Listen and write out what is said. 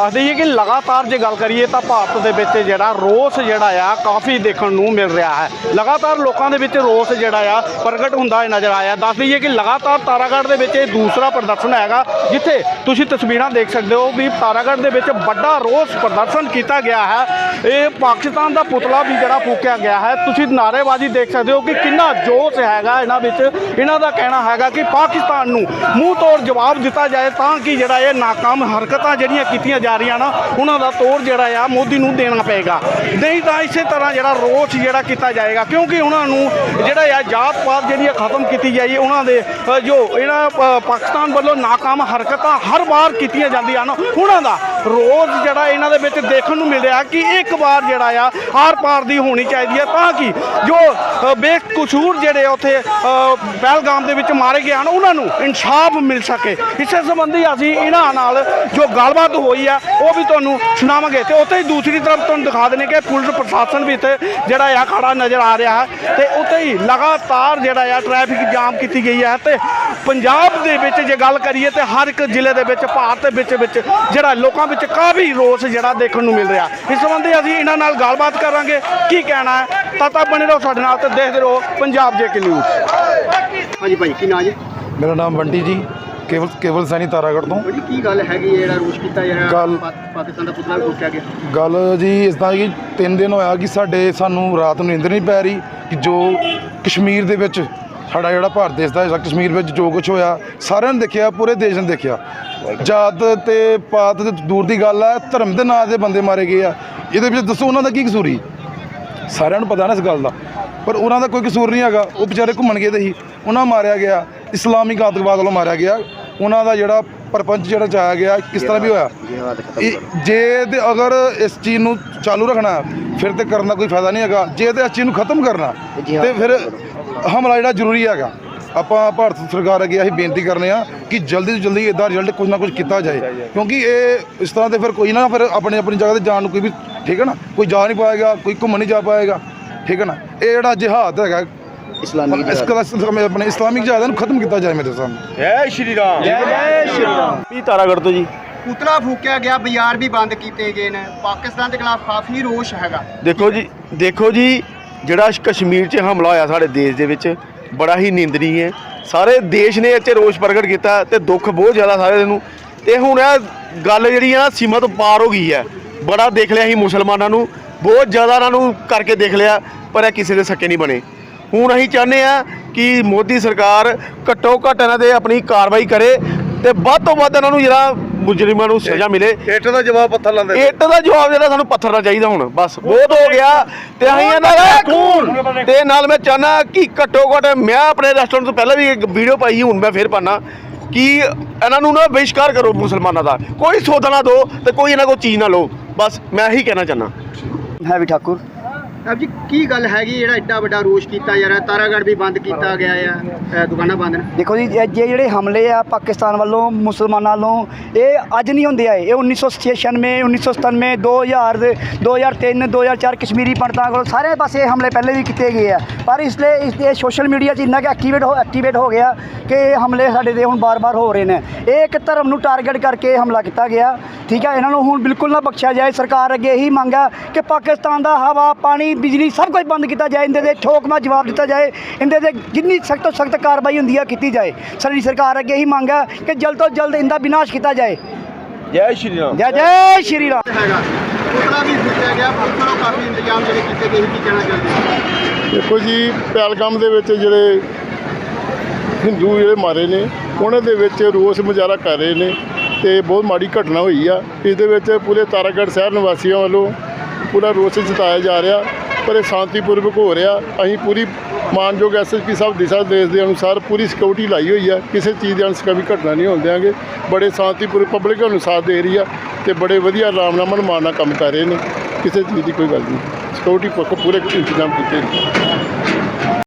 ਦੱਸ ਦਈਏ ਕਿ ਲਗਾਤਾਰ ਜੇ ਗੱਲ ਕਰੀਏ ਤਾਂ ਭਾਰਤ ਦੇ ਵਿੱਚ ਜਿਹੜਾ ਰੋਸ ਜਿਹੜਾ ਆ ਕਾਫੀ ਦੇਖਣ ਨੂੰ ਮਿਲ ਰਿਹਾ ਹੈ। ਲਗਾਤਾਰ ਲੋਕਾਂ ਦੇ ਵਿੱਚ ਰੋਸ ਜਿਹੜਾ ਆ ਪ੍ਰਗਟ ਹੁੰਦਾ ਨਜ਼ਰ ਆਇਆ। ਦੱਸ ਦਈਏ ਕਿ ਲਗਾਤਾਰ ਤਾਰਾਗੜ੍ਹ ਦੇ ਵਿੱਚ ਇਹ ਦੂਸਰਾ ਪ੍ਰਦਰਸ਼ਨ ਹੈਗਾ, ਜਿੱਥੇ ਤੁਸੀਂ ਤਸਵੀਰਾਂ ਦੇਖ ਸਕਦੇ ਹੋ ਵੀ ਤਾਰਾਗੜ੍ਹ ਦੇ ਵਿੱਚ ਵੱਡਾ ਰੋਸ ਪ੍ਰਦਰਸ਼ਨ ਕੀਤਾ ਗਿਆ ਹੈ। ਇਹ ਪਾਕਿਸਤਾਨ ਦਾ ਪੁਤਲਾ ਵੀ ਜਿਹੜਾ ਫੂਕਿਆ ਗਿਆ ਹੈ। ਤੁਸੀਂ ਨਾਅਰੇਬਾਜ਼ੀ ਦੇਖ ਸਕਦੇ ਹੋ ਕਿ ਕਿੰਨਾ ਜੋਸ਼ ਹੈਗਾ ਇਹਨਾਂ ਵਿੱਚ। ਇਹਨਾਂ ਦਾ ਕਹਿਣਾ ਹੈਗਾ ਕਿ ਪਾਕਿਸਤਾਨ ਨੂੰ ਮੂੰਹ ਤੋੜ ਜਵਾਬ ਦਿੱਤਾ ਜਾਏ ਤਾਂ ਕਿ ਜਿਹੜਾ ਇਹ ਨਾਕਾਮ ਹਰਕਤਾਂ ਜਿਹੜੀਆਂ ਕੀਤੀਆਂ ਜਾ ਰਹੀਆਂ ਨਾ, ਉਹਨਾਂ ਦਾ ਤੋੜ ਜਿਹੜਾ ਆ, ਮੋਦੀ ਨੂੰ ਦੇਣਾ ਪਏਗਾ। ਨਹੀਂ ਤਾਂ ਇਸੇ ਤਰ੍ਹਾਂ ਜਿਹੜਾ ਰੋਸ ਜਿਹੜਾ ਕੀਤਾ ਜਾਏਗਾ, ਕਿਉਂਕਿ ਉਹਨਾਂ ਨੂੰ ਜਿਹੜਾ ਆ ਜਾਤ ਪਾਤ ਜਿਹੜੀਆਂ ਖਤਮ ਕੀਤੀ ਜਾਈ, ਉਹਨਾਂ ਦੇ ਜੋ ਇਹਨਾਂ ਪਾਕਿਸਤਾਨ ਵੱਲੋਂ ਨਾਕਾਮ ਹਰਕਤਾਂ ਹਰ ਵਾਰ ਕੀਤੀਆਂ ਜਾਂਦੀਆਂ ਹਨ, ਉਹਨਾਂ ਦਾ ਰੋਜ਼ ਜਿਹੜਾ ਇਹਨਾਂ ਦੇ ਵਿੱਚ ਦੇਖਣ ਨੂੰ ਮਿਲ ਰਿਹਾ ਕਿ ਇੱਕ ਵਾਰ ਜਿਹੜਾ ਆ ਆਰ ਪਾਰ ਦੀ ਹੋਣੀ ਚਾਹੀਦੀ ਹੈ ਤਾਂ ਕਿ ਜੋ ਬੇਕਸੂਰ ਜਿਹੜੇ ਉੱਥੇ ਪਹਿਲਗਾਮ ਦੇ ਵਿੱਚ ਮਾਰੇ ਗਏ ਹਨ, ਉਹਨਾਂ ਨੂੰ ਇਨਸਾਫ ਮਿਲ ਸਕੇ। ਇਸੇ ਸੰਬੰਧੀ ਅਸੀਂ ਇਹਨਾਂ ਨਾਲ ਜੋ ਗੱਲਬਾਤ ਹੋਈ ਆ ਉਹ ਵੀ ਤੁਹਾਨੂੰ ਸੁਣਾਵਾਂਗੇ ਤੇ ਉੱਥੇ ਹੀ ਦੂਸਰੀ ਤਰਫ ਤੁਹਾਨੂੰ ਦਿਖਾ ਦਿੰਦੇ ਕਿ ਪੁਲਿਸ ਪ੍ਰਸ਼ਾਸਨ ਵੀ ਇੱਥੇ ਜਿਹੜਾ ਆ ਖੜਾ ਨਜ਼ਰ ਆ ਰਿਹਾ ਹੈ ਤੇ ਉੱਥੇ ਹੀ ਲਗਾਤਾਰ ਜਿਹੜਾ ਆ ਟ੍ਰੈਫਿਕ ਜਾਮ ਕੀਤੀ ਗਈ ਹੈ ਤੇ ਪੰਜਾਬ ਦੇ ਵਿੱਚ ਜੇ ਗੱਲ ਕਰੀਏ ਤੇ ਹਰ ਇੱਕ ਜ਼ਿਲ੍ਹੇ ਦੇ ਵਿੱਚ, ਭਾਰਤ ਦੇ ਵਿੱਚ ਵਿੱਚ ਜਿਹੜਾ ਲੋਕਾਂ ਵਿੱਚ ਕਾਫੀ ਰੋਸ ਜਿਹੜਾ ਦੇਖਣ ਨੂੰ ਮਿਲ ਰਿਹਾ। ਇਸ ਸੰਬੰਧੀ ਅਸੀਂ ਇਹਨਾਂ ਨਾਲ ਗੱਲਬਾਤ ਕਰਾਂਗੇ, ਕੀ ਕਹਿਣਾ ਹੈ? ਤਾਂ ਤਾਂ ਬਣੇ ਰਹੋ ਸਾਡੇ ਨਾਲ ਤੇ ਦੇਖਦੇ ਰਹੋ ਪੰਜਾਬ ਜੇ ਕਿ ਨਿਊਜ਼ ਹਾਂਜੀ ਭਾਈ, ਕੀ ਨਾਂ ਜੀ? ਮੇਰਾ ਨਾਮ ਬੰਟੀ ਜੀ। ਕੇਵਲ ਕੇਵਲ ਸੈਣੀ ਤਾਰਾਗੜ੍ਹ ਤੋਂ। ਕੀ ਗੱਲ ਹੈਗੀ ਹੈ ਜਿਹੜਾ ਰੋਸ਼ ਕੀਤਾ ਜਿਹੜਾ ਗੱਲ- ਪਾ- ਪਾਕਿਸਤਾਨ ਦਾ ਪੁਤਲਾ ਰੋਕਿਆ ਗਿਆ? ਗੱਲ ਜੀ ਇਸ ਤਰ੍ਹਾਂ ਕਿ ਤਿੰਨ ਦਿਨ ਹੋਇਆ ਕਿ ਸਾਡੇ ਸਾਨੂੰ ਰਾਤ ਨੂੰ ਨੀਂਦਰ ਨਹੀਂ ਪੈ ਰਹੀ ਕਿ ਜੋ ਕਸ਼ਮੀਰ ਦੇ ਵਿੱਚ ਸਾਡਾ ਜਿਹੜਾ ਭਾਰਤ ਦੇਸ਼ ਦਾ ਹਿੱਸਾ ਕਸ਼ਮੀਰ ਵਿੱਚ ਜੋ ਕੁਝ ਹੋਇਆ ਸਾਰਿਆਂ ਨੇ ਦੇਖਿਆ ਪੂਰੇ ਦੇਸ਼ ਨੇ ਦੇਖਿਆ। ਜਾਤ ਤੇ ਪਾਤ ਤੇ ਦੂਰ ਦੀ ਗੱਲ ਹੈ ਧਰਮ ਦੇ ਨਾਂ ਦੇ ਬੰਦੇ ਮਾਰੇ ਗਏ ਆ। ਇਹਦੇ ਵਿੱਚ ਦੱਸੋ ਉਹਨਾਂ ਦਾ ਕੀ ਕਸੂਰ ਸਾਰਿਆਂ ਨੂੰ ਪਤਾ ਨਾ ਇਸ ਗੱਲ ਦਾ। ਪਰ ਉਹਨਾਂ ਦਾ ਕੋਈ ਕਸੂਰ ਨਹੀਂ ਹੈਗਾ। ਉਹ ਵਿਚਾਰੇ ਘੁੰਮਣ ਗਏ ਤੇ ਸੀ ਉਹਨਾਂ ਮਾਰਿਆ ਗਿਆ। ਇਸਲਾਮਿਕ ਆਤੰਕਵਾਦ ਵੱਲੋਂ ਮਾਰਿਆ ਗਿਆ। ਉਹਨਾਂ ਦਾ ਜਿਹੜਾ ਪਰਪੰਚ ਜਿਹੜਾ ਚਾਇਆ ਗਿਆ ਕਿਸ ਤਰ੍ਹਾਂ ਵੀ ਹੋਇਆ? ਇਹ ਜੇ ਤੇ ਅਗਰ ਇਸ ਚੀਜ਼ ਨੂੰ ਚਾਲੂ ਰੱਖਣਾ ਫਿਰ ਤੇ ਕਰਨ ਦਾ ਕੋਈ ਫਾਇਦਾ ਨਹੀਂ ਹੈਗਾ। ਜੇ ਤੇ ਇਸ ਚੀਜ਼ ਨੂੰ ਖਤਮ ਕਰਨਾ ਤੇ ਫਿਰ ਹਮਲਾ ਜਿਹੜਾ ਜ਼ਰੂਰੀ ਹੈਗਾ। ਆਪਾਂ ਭਾਰਤ ਸਰਕਾਰ ਅੱਗੇ ਅਸੀਂ ਬੇਨਤੀ ਕਰਨੇ ਆ ਕਿ ਜਲਦੀ ਤੋਂ ਜਲਦੀ ਇਦਾਂ ਰਿਜ਼ਲਟ ਕੁਝ ਨਾ ਕੁਝ ਕੀਤਾ ਜਾਏ। ਕਿਉਂਕਿ ਇਹ ਇਸ ਤਰ੍ਹਾਂ ਤੇ ਫਿਰ ਕੋਈ ਨਾ ਫਿਰ ਆਪਣੀ ਆਪਣੀ ਜਗ੍ਹਾ ਤੇ ਜਾਣ ਨੂੰ ਕੋਈ ਵੀ ਠੀਕ ਹੈ ਨਾ? ਕੋਈ ਜਾ ਨਹੀਂ ਪਾਏਗਾ ਕੋਈ ਘੁੰਮਣ ਨਹੀਂ ਜਾ ਪਾਏਗਾ ਠੀਕ ਹੈ ਨਾ? ਇਹ ਜਿਹੜਾ ਜਿਹਾਦ ਹੈਗਾ ਇਸਲਾਮੀ ਇਸ ਕਲਾ ਆਪਣੇ ਇਸਲਾਮਿਕ ਜਿਹਾਦ ਨੂੰ ਖਤਮ ਕੀਤਾ ਜਾਏ ਮੇਰੇ ਸਾਹਮਣੇ। ਜੈ ਸ਼੍ਰੀ ਰਾਮ। ਜੈ ਜੈ ਸ਼੍ਰੀ ਰਾਮ। ਵੀ ਤਾਰਾਗੜ੍ਹ ਤੋਂ ਜੀ। ਪੁਤਲਾ ਫੂਕਿਆ ਗਿਆ ਬਾਜ਼ਾਰ ਵੀ ਬੰਦ ਕੀਤੇ ਗਏ ਨੇ। ਪਾਕਿਸਤਾਨ ਦੇ ਖਿਲਾਫ ਕਾਫੀ ਰੋਸ਼ ਹੈਗਾ। ਦੇਖੋ ਜੀ ਦੇਖੋ ਜੀ ਜਿਹੜਾ ਕਸ਼ਮੀਰ 'ਚ ਹਮਲਾ ਹੋਇਆ ਸਾਡੇ ਦੇਸ਼ ਦੇ ਵਿੱਚ ਬੜਾ ਹੀ ਨਿੰਦਨੀ ਹੈ ਸਾਰੇ ਦੇਸ਼ ਨੇ 'ਚ ਰੋਸ ਪ੍ਰਗਟ ਕੀਤਾ ਤੇ ਦੁੱਖ ਬਹੁਤ ਜ਼ਿਆਦਾ ਸਾਰੇ ਨੂੰ। ਤੇ ਹੁਣ ਇਹ ਗੱਲ ਜਿਹੜੀ ਆ ਸੀਮਾ ਤੋਂ ਪਾਰ ਹੋ ਗਈ ਹੈ। ਬੜਾ ਦੇਖ ਲਿਆ ਸੀ ਮੁਸਲਮਾਨਾਂ ਨੂੰ ਬਹੁਤ ਜ਼ਿਆਦਾ ਇਹਨਾਂ ਨੂੰ ਕਰਕੇ ਦੇਖ ਲਿਆ ਪਰ ਇਹ ਕਿਸੇ ਦੇ ਸੱਕੇ ਨਹੀਂ ਬਣੇ। ਹੁਣ ਅਸੀਂ ਚਾਹੁੰਦੇ ਆ ਕਿ ਮੋਦੀ ਸਰਕਾਰ ਘੱਟੋ ਘੱਟ ਇਹਨਾਂ ਦੇ ਆਪਣੀ ਕਾਰਵਾਈ ਕਰੇ ਤੇ ਵੱਧ ਤੋਂ ਵੱਧ ਇਹਨਾਂ ਨੂੰ ਜਿਹੜਾ ਮੁਜਰਮਾਂ ਨੂੰ ਸਜ਼ਾ ਮਿਲੇ। ਇੱਟ ਦਾ ਜਵਾਬ ਪੱਥਰ ਲਾਉਂਦੇ ਇੱਟ ਦਾ ਜਵਾਬ ਜਿਹੜਾ ਸਾਨੂੰ ਪੱਥਰ ਦਾ ਚਾਹੀਦਾ ਹੁਣ ਬਸ। ਬਹੁਤ ਹੋ ਗਿਆ ਤੇ ਅਸੀਂ ਇਹਨਾਂ ਦਾ ਖੂਨ। ਤੇ ਨਾਲ ਮੈਂ ਚਾਹਨਾ ਕਿ ਘੱਟੋ ਘੱਟ ਮੈਂ ਆਪਣੇ ਰੈਸਟੋਰੈਂਟ ਤੋਂ ਪਹਿਲਾਂ ਵੀ ਇੱਕ ਵੀਡੀਓ ਪਾਈ ਸੀ, ਹੁਣ ਮੈਂ ਫੇਰ ਪਾਣਾ ਕਿ ਇਹਨਾਂ ਨੂੰ ਨਾ ਬਹਿਸ਼ਕਾਰ ਕਰੋ ਮੁਸਲਮਾਨਾਂ ਦਾ। ਕੋਈ ਸੌਦਾ ਨਾ ਦਿਓ ਤੇ ਕੋਈ ਇਹਨਾਂ ਕੋਲ ਚੀਜ਼ ਨਾ ਲਓ। ਬਸ ਮੈਂ ਇਹੀ ਕਹਿਣਾ ਚਾਹਨਾ ਹੈ ਵੀ ਠਾਕੁਰ। ਆਪ ਜੀ ਕੀ ਗੱਲ ਹੈਗੀ ਜਿਹੜਾ ਐਡਾ ਵੱਡਾ ਰੋਸ਼ ਕੀਤਾ ਜਾ ਰਿਹਾ? ਤਾਰਾਗੜ੍ਹ ਵੀ ਬੰਦ ਕੀਤਾ ਗਿਆ ਆ ਦੁਕਾਨਾਂ ਬੰਦ ਨੇ। ਦੇਖੋ ਜੀ, ਇਹ ਜੇ ਜਿਹੜੇ ਹਮਲੇ ਆ ਪਾਕਿਸਤਾਨ ਵੱਲੋਂ, ਮੁਸਲਮਾਨਾਂ ਵੱਲੋਂ, ਇਹ ਅੱਜ ਨਹੀਂ ਹੁੰਦੇ ਆਏ। ਇਹ 1996 1997 2000 ਦੇ 2003 2004 ਕਸ਼ਮੀਰੀ ਪੰਡਤਾਂ ਕੋਲ ਸਾਰੇ ਪਾਸੇ ਹਮਲੇ ਪਹਿਲੇ ਵੀ ਕੀਤੇ ਗਏ ਆ। ਪਰ ਇਸ ਲਈ ਇਸ ਸੋਸ਼ਲ ਮੀਡੀਆ 'ਚ ਇੰਨਾ ਕਿ ਐਕਟੀਵੇਟ ਹੋ ਐਕਟੀਵੇਟ ਹੋ ਗਿਆ ਕਿ ਇਹ ਹਮਲੇ ਸਾਡੇ ਤੇ ਹੁਣ ਬਾਰ-ਬਾਰ ਹੋ ਰਹੇ ਨੇ। ਇਹ ਇੱਕ ਧਰਮ ਨੂੰ ਟਾਰਗੇਟ ਕਰਕੇ ਇਹ ਹਮਲਾ ਕੀਤਾ ਗਿਆ। ਠੀਕ ਹੈ ਇਹਨਾਂ ਨੂੰ ਹੁਣ ਬਿਲਕੁਲ ਨਾ ਬਖਸ਼ਿਆ ਜਾਏ। ਸਰਕਾਰ ਅੱਗੇ ਇਹੀ ਮੰਗ ਹੈ ਕਿ ਪਾਕਿਸਤਾਨ ਦਾ ਹਵਾ ਪਾਣੀ ਬਿਜਲੀ ਸਭ ਕੁਝ ਬੰਦ ਕੀਤਾ ਜਾਏ। ਇਹਦੇ ਤੇ ਠੋਕਮਾ ਜਵਾਬ ਦਿੱਤਾ ਜਾਏ। ਇਹਦੇ ਤੇ ਜਿੰਨੀ ਸਖਤ ਤੋਂ ਸਖਤ ਕਾਰਵਾਈ ਹੁੰਦੀ ਹੈ ਕੀਤੀ ਜਾਏ। ਸਾਡੀ ਸਰਕਾਰ ਅੱਗੇ ਇਹੀ ਮੰਗ ਹੈ ਕਿ ਜਲਦ ਤੋਂ ਜਲਦ ਇਹਦਾ ਵਿਨਾਸ਼ ਕੀਤਾ ਜਾਏ। ਜੈ ਸ਼੍ਰੀ ਰਾਮ। ਜੈ ਜੈ ਸ਼੍ਰੀ ਰਾਮ। ਹੈਗਾ ਪੁਤਲਾ ਵੀ ਫੂਕਿਆ ਗਿਆ। ਵੱਲੋਂ ਕਾਫੀ ਇੰਤਜ਼ਾਮ ਜਿਹੜੇ ਕੀਤੇ ਗਏ ਕੀ ਕਹਿਣਾ ਚਾਹੁੰਦੇ ਹੋ? ਦੇਖੋ ਜੀ ਪਹਿਲਗਾਮ ਦੇ ਵਿੱਚ ਜਿਹੜੇ ਹਿੰਦੂ ਜਿਹੜੇ ਮਾਰੇ ਨੇ, ਉਹਨਾਂ ਦੇ ਵਿੱਚ ਰੋਸ ਮੁਜ਼ਾਹਰਾ ਕਰ ਰਹੇ ਨੇ ਤੇ ਬਹੁਤ ਮਾੜੀ ਘਟਨਾ ਹੋਈ ਆ। ਇਸ ਦੇ ਵਿੱਚ ਪੂਰੇ ਤਾਰਾਗੜ੍ਹ ਸ਼ਹਿਰ ਨਿਵਾਸੀਆਂ ਵੱਲੋਂ ਪੂਰਾ ਰੋਸ ਜਤਾਇਆ ਜਾ ਰਿਹਾ, ਪਰ ਇਹ ਸ਼ਾਂਤੀਪੂਰਵਕ ਹੋ ਰਿਹਾ। ਅਸੀਂ ਪੂਰੀ ਮਾਨਯੋਗ ਐਸਐਸਪੀ ਸਾਹਿਬ ਦਿਸ਼ਾ ਦੇਸ਼ ਦੇ ਅਨੁਸਾਰ ਪੂਰੀ ਸਿਕਿਉਰਿਟੀ ਲਾਈ ਹੋਈ ਆ। ਕਿਸੇ ਚੀਜ਼ ਦੀ ਅਣਸਕਮੀ ਘਟਨਾ ਨਹੀਂ ਹੋਣ ਦਿਆਂਗੇ। ਬੜੇ ਸ਼ਾਂਤੀਪੂਰਵਕ ਪਬਲਿਕ ਅਨੁਸਾਰ ਦੇ ਰਹੀ ਆ ਤੇ ਬੜੇ ਵਧੀਆ ਆਰਾਮ ਨਾਲ ਮਨਮਾਨ ਨਾਲ ਕੰਮ ਕਰ ਰਹੇ ਨੇ। ਕਿਸੇ ਚੀਜ਼ ਦੀ ਕੋਈ ਗੱਲ ਨਹੀਂ। ਸਿਕਿਉਰਿਟੀ ਪੱਖੋਂ ਪੂਰੇ ਇੰਤਜ਼ਾਮ ਕੀਤੇ ਨੇ।